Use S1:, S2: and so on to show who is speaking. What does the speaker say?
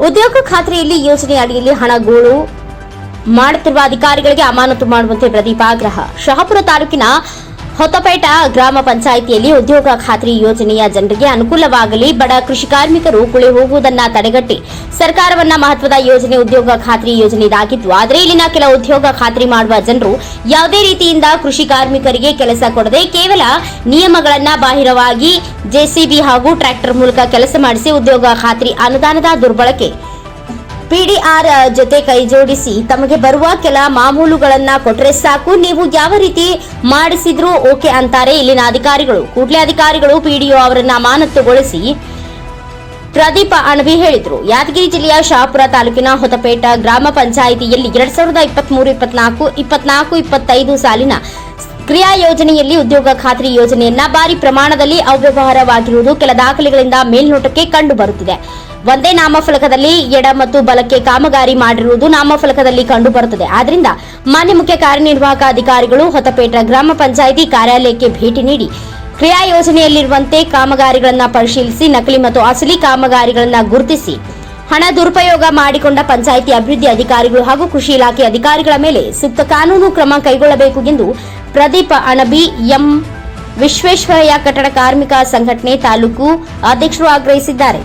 S1: ಉದ್ಯೋಗ ಖಾತ್ರಿಯಲ್ಲಿ ಯೋಜನೆ ಅಡಿಯಲ್ಲಿ ಹಣ ಗೋಳು ಮಾಡುತ್ತಿರುವ ಅಧಿಕಾರಿಗಳಿಗೆ ಅಮಾನತು ಮಾಡುವಂತೆ ಪ್ರದೀಪ್ ಆಗ್ರಹ. ಶಹಾಪುರ ತಾಲೂಕಿನ ಹೊತ್ತಪೇಟ ಗ್ರಾಮ ಪಂಚಾಯಿತಿಯಲ್ಲಿ ಉದ್ಯೋಗ ಖಾತ್ರಿ ಯೋಜನೆಯ ಜನರಿಗೆ ಅನುಕೂಲವಾಗಲಿ, ಬಡ ಕೃಷಿ ಕಾರ್ಮಿಕರು ಕುಳಿ ಹೋಗುವುದನ್ನ ತಡೆಗಟ್ಟಿ ಸರ್ಕಾರವನ್ನ ಮಹತ್ವದ ಯೋಜನೆ ಉದ್ಯೋಗ ಖಾತ್ರಿ ಯೋಜನೆ ಇದಾಗಿತ್ತು ಆದರೆ ಇಲ್ಲಿನ ಕೆಲ ಉದ್ಯೋಗ ಖಾತ್ರಿ ಮಾಡುವ ಜನರು ಯಾವುದೇ ರೀತಿಯಿಂದ ಕೃಷಿ ಕಾರ್ಮಿಕರಿಗೆ ಕೆಲಸ ಕೊಡದೆ ಕೇವಲ ನಿಯಮಗಳನ್ನ ಬಾಹಿರವಾಗಿ ಜೆಸಿಬಿ ಹಾಗೂ ಟ್ರ್ಯಾಕ್ಟರ್ ಮೂಲಕ ಕೆಲಸ ಮಾಡಿಸಿ ಉದ್ಯೋಗ ಖಾತ್ರಿ ಅನುದಾನದ ದುರ್ಬಳಕೆ ಪಿಡಿಆರ್ ಜೊತೆ ಕೈ ಜೋಡಿಸಿ ತಮಗೆ ಬರುವ ಕೆಲ ಮಾಮೂಲುಗಳನ್ನ ಕೊಟ್ರೆ ಸಾಕು. ನೀವು ಯಾವ ರೀತಿ ಮಾಡಿಸಿದ್ರು ಓಕೆ ಅಂತಾರೆ ಇಲ್ಲಿನ ಅಧಿಕಾರಿಗಳು. ಕೂಡಲೇ ಅಧಿಕಾರಿಗಳು ಪಿಡಿಒ ಅವರನ್ನ ಅಮಾನತುಗೊಳಿಸಿ ಪ್ರದೀಪ ಅಣವಿ ಹೇಳಿದರು. ಯಾದಗಿರಿ ಜಿಲ್ಲೆಯ ಶಾಪುರ ತಾಲೂಕಿನ ಹೊತಪೇಟ ಗ್ರಾಮ ಪಂಚಾಯಿತಿಯಲ್ಲಿ ಎರಡ್ ಸಾವಿರದ ಇಪ್ಪತ್ಮೂರು, ಇಪ್ಪತ್ನಾಲ್ಕು ಇಪ್ಪತ್ನಾಲ್ಕು, ಇಪ್ಪತ್ತೈದು ಸಾಲಿನ ಕ್ರಿಯಾ ಯೋಜನೆಯಲ್ಲಿ ಉದ್ಯೋಗ ಖಾತ್ರಿ ಯೋಜನೆಯನ್ನ ಭಾರಿ ಪ್ರಮಾಣದಲ್ಲಿ ಅವ್ಯವಹಾರವಾಗಿರುವುದು ಕೆಲ ದಾಖಲೆಗಳಿಂದ ಮೇಲ್ನೋಟಕ್ಕೆ ಕಂಡು ಬರುತ್ತಿದೆ ಒಂದೇ ನಾಮಫಲಕದಲ್ಲಿ ಎಡ ಮತ್ತು ಬಲಕ್ಕೆ ಕಾಮಗಾರಿ ಮಾಡಿರುವುದು ನಾಮಫಲಕದಲ್ಲಿ ಕಂಡು ಬರುತ್ತದೆ ಆದ್ರಿಂದ ಮಾನ್ಯ ಮುಖ್ಯ ಕಾರ್ಯನಿರ್ವಾಹಕ ಅಧಿಕಾರಿಗಳು ಹೊತಪೇಟ ಗ್ರಾಮ ಪಂಚಾಯಿತಿ ಕಾರ್ಯಾಲಯಕ್ಕೆ ಭೇಟಿ ನೀಡಿ ಕ್ರಿಯಾ ಯೋಜನೆಯಲ್ಲಿರುವಂತೆ ಕಾಮಗಾರಿಗಳನ್ನು ಪರಿಶೀಲಿಸಿ, ನಕಲಿ ಮತ್ತು ಅಸಲಿ ಕಾಮಗಾರಿಗಳನ್ನು ಗುರುತಿಸಿ. ಹಣ ದುರುಪಯೋಗ ಮಾಡಿಕೊಂಡ ಪಂಚಾಯಿತಿ ಅಭಿವೃದ್ಧಿ ಅಧಿಕಾರಿಗಳು ಹಾಗೂ ಕೃಷಿ ಇಲಾಖೆ ಅಧಿಕಾರಿಗಳ ಮೇಲೆ ಸೂಕ್ತ ಕಾನೂನು ಕ್ರಮ ಕೈಗೊಳ್ಳಬೇಕು ಎಂದು ಪ್ರದೀಪ ಅಣಬಿ, ಎಂ ವಿಶ್ವೇಶ್ವರಯ್ಯ ಕಟ್ಟಡ ಕಾರ್ಮಿಕ ಸಂಘಟನೆ ತಾಲೂಕು ಅಧ್ಯಕ್ಷರು ಆಗ್ರಹಿಸಿದ್ದಾರೆ.